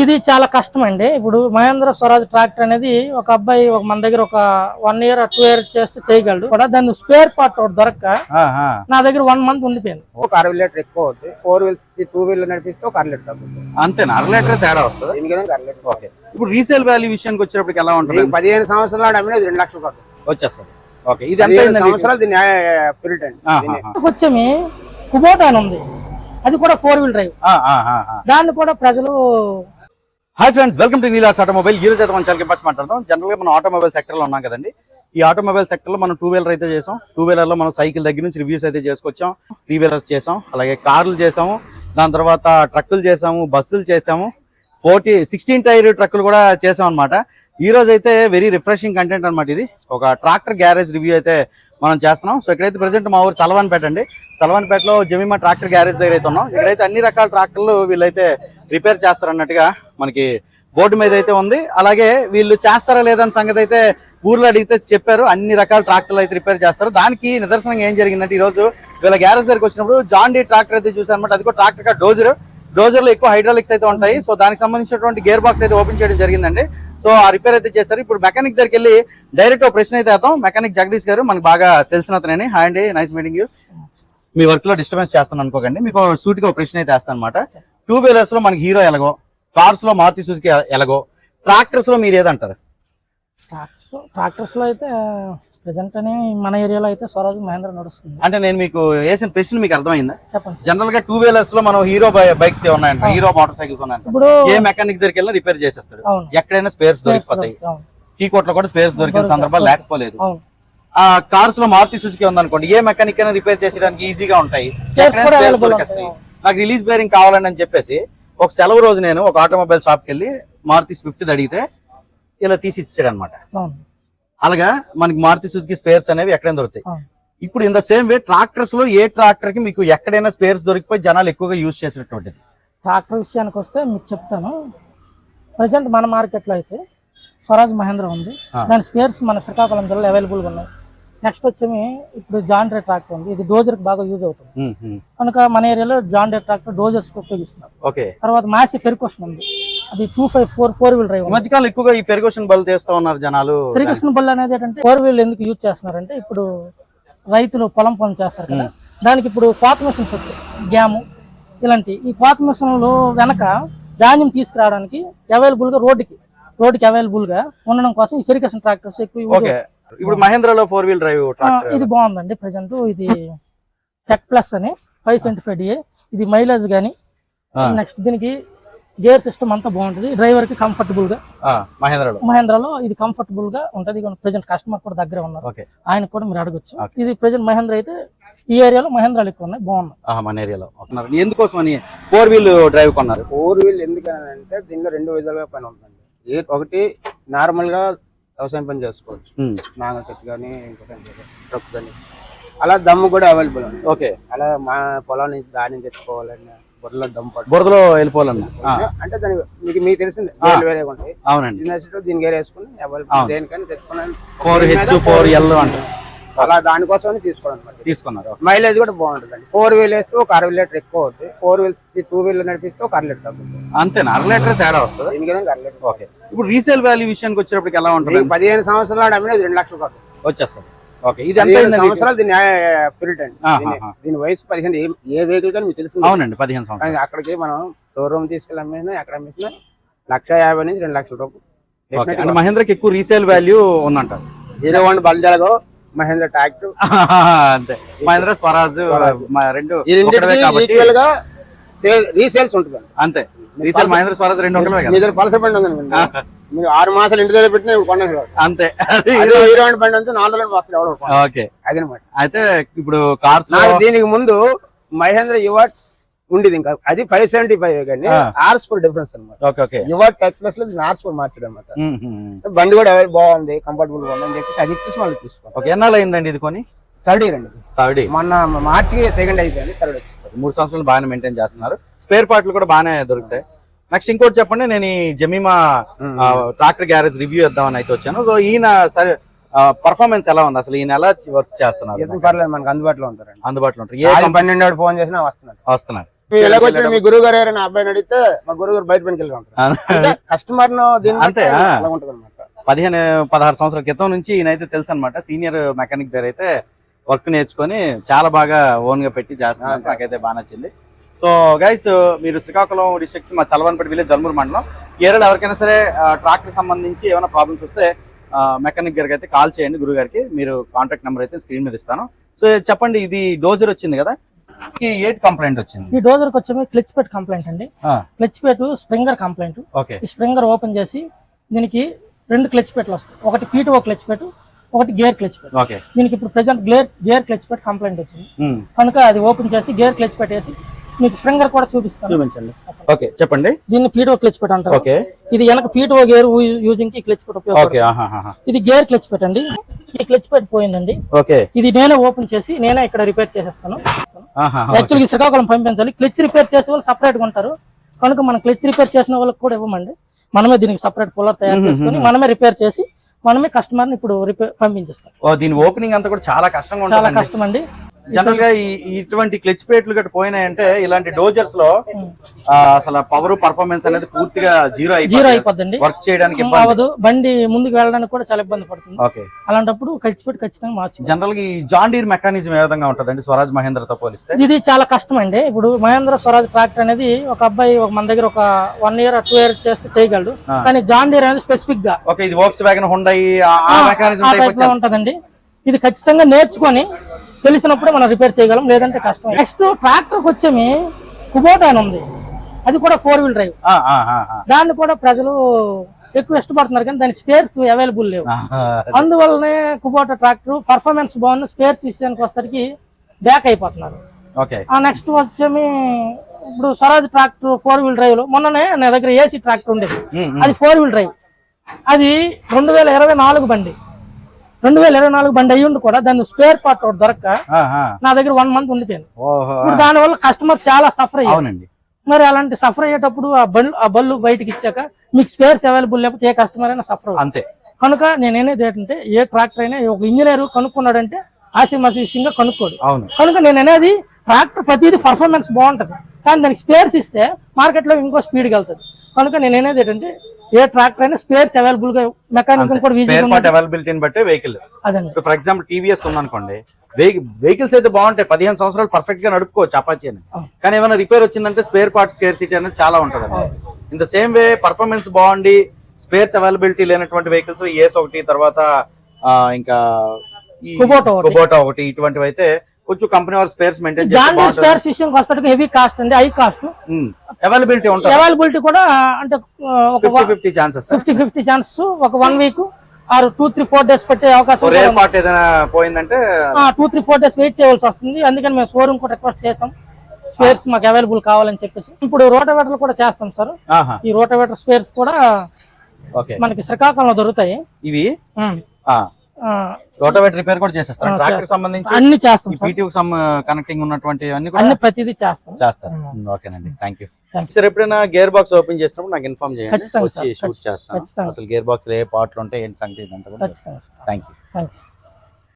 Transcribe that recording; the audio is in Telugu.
ఇది చాలా కష్టం అండి ఇప్పుడు మహేంద్ర స్వరాజ్ ట్రాక్టర్ అనేది ఒక అబ్బాయి ఒక మన దగ్గర ఒక వన్ ఇయర్ టూ ఇయర్ చేస్తే చేయగలడు. కూడా దాని స్పేర్ పార్ట్ ఒకటి దొరక్క. నా దగ్గర వన్ మంత్ ఉండిపోయింది. ఒక అరవై లీటర్ ఎక్కువ అవుతుంది ఫోర్ వీల్ టూ వీలర్ నడిపిస్తే ఒక అర లీటర్ తగ్గుతుంది అంతేనా? అర లీటర్ తేడా వస్తుంది? దీని విధంగా అర లీటర్ ఓకే. ఇప్పుడు రీసేల్ వాల్యూ విషయానికి వచ్చేటప్పటికి ఎలా ఉంటుంది? పదిహేను సంవత్సరాలు అమ్మినది రెండు లక్షలు కాదు. వచ్చేస్తుంది. ఓకే. ఇది సంవత్సరాలు దీని పీరియడ్ అండి. వచ్చేమి కుబోటా అని ఉంది. అది కూడా ఫోర్ వీల్ డ్రైవ్ ఆ, ఆ, ఆ, ఆ. దాన్ని కూడా ప్రజలు hi friends welcome to Neela's automobile ఈ రోజు అయితే మనం చాలా ఇంపార్ట్స్ మాట్లాడదాం. జనరల్గా మనం ఆటోమొబైల్ సెక్టర్లో ఉన్నాం కదండి. ఈ ఆటోమొబైల్ సెక్టర్లో మనం టూ వీలర్ అయితే చేసాం. టూ వీలర్లో మనం సైకిల్ దగ్గర నుంచి రివ్యూస్ అయితే చేసుకొచ్చాం. త్రీ వీలర్స్ చేసాం. అలాగే కార్లు చేసాము. దాని తర్వాత ట్రక్కులు చేసాము. బస్సులు చేసాము. ఫోర్టీ సిక్స్టీన్ టైర్ ట్రక్కులు కూడా చేసాం అనమాట ఈ రోజు అయితే వెరీ రిఫ్రెషింగ్ కంటెంట్ అనమాట ఇది. ఒక ట్రాక్టర్ గ్యారేజ్ రివ్యూ అయితే మనం చేస్తున్నాం. సో ఇక్కడైతే ప్రెసెంట్ మా ఊరు చలవన్పేట అండి. చలవన్పేటలో జమీమా ట్రాక్టర్ గ్యారేజ్ దగ్గర అయితే ఉన్నాం. ఇక్కడైతే అన్ని రకాల ట్రాక్టర్లు వీళ్ళైతే రిపేర్ చేస్తారన్నట్టుగా మనకి బోర్డు మీద అయితే ఉంది. అలాగే వీళ్ళు చేస్తారా లేదని సంగతి అయితే ఊర్లో అడిగితే చెప్పారు. అన్ని రకాల ట్రాక్టర్లు అయితే రిపేర్ చేస్తారు. దానికి నిదర్శనంగా ఏం జరిగిందంటే ఈ రోజు వీళ్ళ గ్యారేజ్ దగ్గరికి వచ్చినప్పుడు జాన్ డీ ట్రాక్టర్ అయితే చూసారు అనమాట అది కూడా ట్రాక్టర్ కా డోజర్ డోజర్లో ఎక్కువ హైడ్రాలిక్స్ అయితే ఉంటాయి. సో దానికి సంబంధించినటువంటి గేర్ బాక్స్ అయితే ఓపెన్ చేయడం జరిగిందండి. సో ఆ రిపేర్ అయితే చేశారు. ఇప్పుడు మెకానిక్ దగ్గరికి వెళ్ళి డైరెక్ట్ ఒక ప్రశ్న అయితే అవుతాం మెకానిక్ జగదీష్ గారు మనకు బాగా తెలిసిన అతనని. హాయ్ అండి నైస్ మీటింగ్ యూ మీ వర్క్లో డిస్టర్బెన్స్ చేస్తాను అనుకోకండి. మీకు సూట్గా ఒక ప్రశ్న అయితే వేస్తాను అనమాట టూ వీలర్స్లో మనకి హీరో ఎలాగో కార్స్లో మారుతి సుజుకి ఎలాగో ట్రాక్టర్స్లో మీరు ఏదంటారు? ట్రాక్టర్స్లో అయితే ప్రజెంట్ అని మన ఏరియాలో అయితే స్వరాజ్ మహేంద్ర నడుస్తుంది. అంటే నేను మీకు వేసిన ప్రశ్న మీకు అర్థమైందా? చెప్పండి. జనరల్గా టూ వీలర్స్లో మనం హీరో బైక్స్ ఉన్నాయంట. హీరో మోటార్ సైకిల్స్ ఉన్నాయంట. ఇప్పుడు ఏ మెకానిక్ దగ్గరికి వెళ్ళినా రిపేర్ చేసేస్తాడు. ఎక్కడైనా స్పేర్స్ దొరికిపోతాయి. టీ కోట్లో కూడా స్పేర్స్ దొరికిన సందర్భాలు లేకపోలేదు. ఆ కార్స్లో మారుతి సుజుకి ఉందనుకోండి ఏ మెకానిక్ అయినా రిపేర్ చేసేయడానికి ఈజీగా ఉంటాయి. నాకు రిలీజ్ బేరింగ్ కావాలని అని చెప్పేసి ఒక సెలవు రోజు నేను ఒక ఆటోమొబైల్ షాప్కి వెళ్ళి మారుతి స్విఫ్ట్ అడిగితే ఇలా తీసి ఇచ్చాడు అనమాట అలాగా మనకి మారుతి సుజుకి స్పేర్స్ అనేవి ఎక్కడైనా దొరుకుతాయి. ఇప్పుడు ఇన్ ద సేమ్ వే ట్రాక్టర్స్లో ఏ ట్రాక్టర్కి మీకు ఎక్కడైనా స్పేర్స్ దొరికిపోయి జనాలు ఎక్కువగా యూజ్ చేసినటువంటిది? ట్రాక్టర్ విషయానికి వస్తే మీకు చెప్తాను. ప్రజెంట్ మన మార్కెట్లో అయితే స్వరాజ్ మహేంద్ర ఉంది. దాని స్పేర్స్ మన శ్రీకాకుళం జిల్లాలో అవైలబుల్గా ఉన్నాయి. నెక్స్ట్ వచ్చేమి ఇప్పుడు జాన్ డే ట్రాక్టర్ ఉంది. ఇది డోజర్కి బాగా యూజ్ అవుతుంది. కనుక మన ఏరియాలో జాన్ డే ట్రాక్టర్ డోజర్స్ ఉపయోగిస్తున్నారు. ఓకే. తర్వాత మాసి ఫెరికోషన్ ఉంది. అది two five four four wheel drive మధ్యకాలం ఎక్కువగా ఈ ఫెర్గోషన్ బల్ తీస్తా ఉన్నారు జనాలు. ఫెరికోషన్ బల్ అనేది ఏంటంటే ఫోర్ వీల్ ఎందుకు యూజ్ చేస్తున్నారంటే ఇప్పుడు రైతులు పొలం పనులు చేస్తారు కదా. దానికి ఇప్పుడు క్వాత్ మిషన్స్ వచ్చాయి. గ్యాము ఇలాంటి ఈ క్వాత్ మిషన్లు వెనక ధాన్యం తీసుకురావడానికి అవైలబుల్గా రోడ్డుకి రోడ్డుకి అవైలబుల్గా ఉండడం కోసం ఈ ఫెరికేషన్ ట్రాక్టర్స్ ఎక్కువ ఇప్పుడు మహేంద్రలో ఫోర్ వీల్ డ్రైవ్ ఇది బాగుందండి ప్రజెంట్. ఇది టెక్ ప్లస్ అని ఫైవ్ సెవెంటీ ఫైవ్ డిఏ ఇది మైలేజ్ కానీ నెక్స్ట్ దీనికి గేర్ సిస్టమ్ అంతా బాగుంటుంది. డ్రైవర్కి కంఫర్టబుల్గా. మహేంద్రలో. మహేంద్రలో ఇది కంఫర్టబుల్గా ఉంటది. ప్రజెంట్ కస్టమర్ కూడా దగ్గరే ఉన్నారు. ఓకే. ఆయన కూడా మీరు అడగొచ్చు. ఇది ప్రజెంట్ మహేంద్ర అయితే ఈ ఏరియాలో మహేంద్రాలు ఎక్కువ ఉన్నాయి. బాగున్నాయి. మన ఏరియాలో. ఎందుకోసం అని ఫోర్ వీల్ డ్రైవ్ కొన్నారు? ఫోర్ వీల్ ఎందుకని అంటే దీనిలో రెండు విధాలుగా పని ఉందండి. ఒకటి నార్మల్గా వ్యవసాయం పని చేసుకోవచ్చు. నాగల చెట్టు కానీ ఇంకొక ట్రక్ కానీ అలా దమ్ము కూడా అవైలబుల్ ఉంది. ఓకే. అలా మా పొలం నుంచి ధాన్యం తెచ్చుకోవాలన్నా బురదలో వెళ్ళిపోవాలన్నా. అంటే దాని మీకు మీకు తెలిసింది వేరే వేరే ఉంటాయి అవునండి. దీనికి వేరే వేసుకుని దేనికని తెచ్చుకున్నాను ఫోర్ హెచ్ ఫోర్ ఎల్ అంట. అలా దానికోసం తీసుకోవడం అనమాట. తీసుకున్నారు. మైలేజ్ కూడా బాగుంటుందండి. ఫోర్ వీల్ వేస్తే ఒక అరవై లీటర్ ఎక్కువ అవుతుంది ఫోర్ వీల్ టూ వీలర్ నడిపిస్తే ఒక అర లీటర్ తగ్గుతుంది అంతేనా? అర లీటర్ తేడా వస్తుంది? విధంగా అర లీటర్ ఓకే. ఇప్పుడు రీసేల్ వాల్యూ విషయానికి వచ్చేటప్పటికి ఎలా ఉంటుంది పదిహేను సంవత్సరాలు అమ్మినది రెండు లక్షలు కాదు. వచ్చేస్తుంది. సంవత్సరాలు దీని పీరియడ్ అండి. వయసు పదిహేను ఏ- వెహికల్ కానీ మీకు అవునండి పదిహేను సంవత్సరాలు. అక్కడికి మనం షోరూమ్ తీసుకెళ్ళి అమ్మినా ఎక్కడ అమ్మినా లక్ష యాభై నుంచి రెండు లక్షల రూపాయలు. మహేంద్రకి ఎక్కువ రీసేల్ వాల్యూ ఉందంట హీరో వన్ బల్జాలగో మహేంద్ర ట్రాక్టర్. అంతే. మహేంద్ర స్వరాజ్ రెండు ఈక్వల్గా రీసేల్స్ ఉంటుంది అంతే. రీసేల్ మహేంద్ర స్వరాజ్ రెండు మీ కదా. మీరు ఆరు మాసాలు ఇంటి దగ్గర పెట్టినా ఇప్పుడు కాదు. అంతే. హీరో బండి అంతా నాలుగు రోజులు వస్తాడు ఎవడో. ఓకే. అదనమాట. అయితే ఇప్పుడు కార్స్ దీనికి ముందు మహేంద్ర యువ ఉండేది ఇంకా. అది ఫైవ్ సెవెంటీ ఫైవ్ కానీ ఆర్స్ ఫోర్ డిఫరెన్స్ అనమాట ఓకే ఓకే. యువ టెక్స్ ప్లస్లో దీన్ని ఆర్స్ ఫోర్ మార్చాడు అనమాట. బండి కూడా అవైలబుల్ బాగుంది కంఫర్టబుల్గా ఉంది అని చెప్పేసి అది ఇచ్చేసి మళ్ళీ తీసుకోండి ఎన్నాళ్ళు అయిందండి ఇది కొని? థర్డ్ ఇయర్ అండి. థర్డ్ మొన్న మార్చికి సెకండ్ అయిపోయింది థర్డ్ మూడు సంవత్సరాలు బాగానే మెయింటైన్ చేస్తున్నారు. స్పేర్ పార్ట్లు కూడా బాగానే దొరుకుతాయి. నెక్స్ట్ ఇంకోటి చెప్పండి నేను ఈ జమీమా ట్రాక్టర్ గ్యారేజ్ రివ్యూ ఇద్దామని అయితే వచ్చాను. సో ఈయన సరే పర్ఫార్మెన్స్ ఎలా ఉంది అసలు? ఈయన ఎలా వర్క్ చేస్తున్నారు? పర్లేదు మనకు అందుబాటులో ఉంటారండి. అందుబాటులో ఉంటారు. ఏ పన్నెండు ఫోన్ చేసినా వస్తున్నారు ఎలాగొచ్చిన మీ గురువు గారు ఎవరైనా అబ్బాయిని అడిగితే మా గురువు గారు బయట పనికి ఉంటారు. అంటే కస్టమర్ అంతే, ఉంటది అనమాట పదిహేను పదహారు సంవత్సరాల క్రితం నుంచి ఈయనైతే తెలుసు అనమాట సీనియర్ మెకానిక్ దగ్గర అయితే వర్క్ నేర్చుకొని చాలా బాగా ఓన్గా పెట్టి చేస్తున్నారు. నాకైతే బాగా నచ్చింది. సో గైస్ మీరు శ్రీకాకుళం డిస్ట్రిక్ట్ మా చలవనపేట విలేజ్ జల్మూరు మండలం. ఏరియాలో ఎవరికైనా సరే ట్రాక్టర్ సంబంధించి ఏమైనా ప్రాబ్లమ్స్ వస్తే మెకానిక్ గారికి అయితే కాల్ చేయండి గురువు గారికి. మీరు కాంటాక్ట్ నెంబర్ అయితే స్క్రీన్ మీద ఇస్తాను. సో చెప్పండి ఇది డోజర్ వచ్చింది కదా? కంప్లైంట్ వచ్చింది. ఈ డోజర్కి వచ్చేమి క్లచ్ పెట్ కంప్లైంట్ అండి. క్లచ్ పెట్ స్ప్రింగర్ కంప్లైంట్ ఓకే. ఈ స్ప్రింగర్ ఓపెన్ చేసి దీనికి రెండు క్లచ్ పెట్లు వస్తాయి. ఒకటి పీటీఓ క్లచ్ పెట్ ఒకటి గేర్ క్లచ్ పెట్ ఓకే. దీనికి ఇప్పుడు present gear gear clutch plate complaint వచ్చింది. కనుక అది ఓపెన్ చేసి గేర్ క్లచ్ పెట్టేసి మీకు స్ప్రింగర్ కూడా చూపిస్తాను. చూపించండి. ఓకే చెప్పండి. దీన్ని పీటీఓ క్లచ్ పెట్ అంటారు. ఓకే. ఇది వెనక పీటీఓ గేర్ యూజింగ్కి క్లచ్ పెట్ ఓకే. ఇది గేర్ క్లచ్ పెట్టండి ఈ క్లచ్ పెట్ పోయిందండి. ఓకే. ఇది నేనే ఓపెన్ చేసి నేనే ఇక్కడ రిపేర్ చేసేస్తాను. యాక్చువల్గా శ్రీకాకుళం పంపించాలి. క్లచ్ రిపేర్ చేసే వాళ్ళు separate గా ఉంటారు. కనుక మనం క్లచ్ రిపేర్ చేసిన వాళ్ళకి కూడా ఇవ్వమండి. మనమే దీనికి సపరేట్ కూలర్ తయారు చేసుకొని మనమే రిపేర్ చేసి మనమే కస్టమర్ని ఇప్పుడు రిపేర్ పంపించేస్తాం. దీని ఓపెనింగ్ అంతా కూడా చాలా కష్టంగా చాలా కష్టం అండి జనరల్గా ఇటువంటి క్లచ్ ప్లేట్లు గట్ట పోయినాయంటే ఇలాంటి డోజర్స్లో అసలు పవర్ పర్ఫార్మెన్స్ అనేది పూర్తిగా జీరో జీరో అయిపోద్దండి. వర్క్ చేయడానికి అవ్వదు బండి ముందుకు వెళ్ళడానికి కూడా చాలా ఇబ్బంది పడుతుంది. ఓకే. అలాంటప్పుడు ఖర్చు పెట్టి ఖచ్చితంగా మార్చు జనరల్గా ఈ జాన్ డీర్ మెకానిజం ఏ విధంగా ఉంటదండి స్వరాజ్ మహేంద్రతో పోలిస్తే? ఇది చాలా కష్టం అండి. ఇప్పుడు మహేంద్ర స్వరాజ్ ట్రాక్టర్ అనేది ఒక అబ్బాయి ఒక మన దగ్గర ఒక వన్ ఇయర్ టూ ఇయర్ చేస్తే చేయగలడు. కానీ జాన్ డీర్ అనేది స్పెసిఫిక్గా. ఓకే ఇది వోక్స్ వ్యాగన్ హుండై ఆ మెకానిజం ఉంటదండి. ఇది ఖచ్చితంగా నేర్చుకొని తెలిసినప్పుడు మనం రిపేర్ చేయగలం లేదంటే కష్టం. నెక్స్ట్ ట్రాక్టర్ వచ్చేమి కుబోటా అని ఉంది. అది కూడా ఫోర్ వీల్ డ్రైవ్ దాన్ని కూడా ప్రజలు ఎక్కువ ఇష్టపడుతున్నారు కానీ దాని స్పేర్స్ అవైలబుల్ లేవు. అందువల్లనే కుబోటా ట్రాక్టర్ పర్ఫార్మెన్స్ బాగుంది స్పేర్స్ విషయానికి వచ్చేసరికి బ్యాక్ అయిపోతున్నారు. నెక్స్ట్ వచ్చేమి ఇప్పుడు స్వరాజ్ ట్రాక్టర్ ఫోర్ వీల్ డ్రైవ్లో. మొన్ననే నా దగ్గర ఏసీ ట్రాక్టర్ ఉండేది. అది ఫోర్ వీల్ డ్రైవ్ అది రెండు వేల ఇరవై నాలుగు బండి. రెండు వేల ఇరవై నాలుగు బండి అయ్యుండి కూడా దాని స్పేర్ పార్ట్ ఒకటి దొరక్క నా దగ్గర వన్ మంత్ ఉండిపోయింది. ఇప్పుడు దానివల్ల కస్టమర్ చాలా సఫర్ అయ్యారు. అవునండి. మరి అలాంటి సఫర్ అయ్యేటప్పుడు ఆ బళ్ళు ఆ బళ్ళు బయటకి ఇచ్చాక మీకు స్పేర్స్ అవైలబుల్ లేకపోతే ఏ కస్టమర్ అయినా సఫర్ అంతే. కనుక నేనేది ఏంటంటే ఏ ట్రాక్టర్ అయినా ఒక ఇంజనీర్ కనుక్కున్నాడంటే ఆశీమాశీషంగా కనుక్కోడు. అవును. కనుక నేను అనేది ట్రాక్టర్ ప్రతిదీ పర్ఫార్మెన్స్ బాగుంటది. కానీ దానికి స్పేర్స్ ఇస్తే మార్కెట్లో ఇంకో స్పీడ్కి వెళ్తుంది. కనుక నేను అనేది ఏంటంటే ఏ ట్రాక్టర్ అయినా స్పేర్స్ అవైలబుల్గా మెకానిజం కూడా ఈజీగా స్పేర్ ఉంది పార్ట్ అవైలబిలిటీని బట్టి వెహికల్. అదండి. ఇప్పుడు ఫర్ ఎగ్జాంపుల్ టీవీఎస్ ఉందనుకోండి వెహికల్స్ అయితే బాగుంటాయి పదిహేను సంవత్సరాలు పర్ఫెక్ట్గా నడుపుకోవచ్చు అపాచీ అని. కానీ ఏమైనా రిపేర్ వచ్చిందంటే స్పేర్ పార్ట్స్ కేర్ సిటీ అనేది చాలా ఉంటది in the same way performance బాగుండి స్పేర్స్ అవైలబిలిటీ లేనటువంటి వెహికల్స్ ఏస్ ఒకటి తర్వాత ఇంకా. కుబోటా ఒకటి ఇటువంటివి అయితే కొంచెం కంపెనీ వారు spares maintain John Deere spares విషయంకి వస్తాడు హెవీ కాస్ట్ అండి హై కాస్ట్ అవైలబిలిటీ ఉంటుంది? అవైలబిలిటీ కూడా అంటే ఒక fifty chances fifty fifty chances ఒక one week or two three four days పెట్టే అవకాశం పార్ట్ ఏదైనా పోయిందంటే two three four days wait చేయవలసి వస్తుంది. అందుకని మేము షోరూమ్ కూడా రిక్వెస్ట్ చేసాం స్పేర్స్ మాకు అవైలబుల్ కావాలని చెప్పేసి. ఇప్పుడు రోటవేటర్లు కూడా చేస్తాం సార్ ఈ రోటవేటర్ స్పేర్స్ కూడా ఓకే. మనకి శ్రీకాకుళంలో దొరుకుతాయి. ఇవి? ఉమ్. ఆ ఆ, రోటోవేట్ రిపేర్ కూడా చేసేస్తారు. ట్రాక్టర్ సంబంధించి అన్ని చేస్తాం ఈ సార్. పీటీ సమ్ కనెక్టింగ్ ఉన్నటువంటి అన్ని కూడా అన్ని ప్రతిదీ చేస్తాం. చేస్తారు. ఓకేనండి. Thank you. సార్ ఎప్పుడైనా గేర్ బాక్స్ ఓపెన్ చేసినప్పుడు నాకు ఇన్ఫార్మ్ చేయండి. వచ్చి షూట్ చేస్తాను. అసలు గేర్ బాక్స్ ఏ పార్ట్లు ఉంటాయి ఏంటి సంగతి ఇదంతా కూడా థ్యాంక్ యూ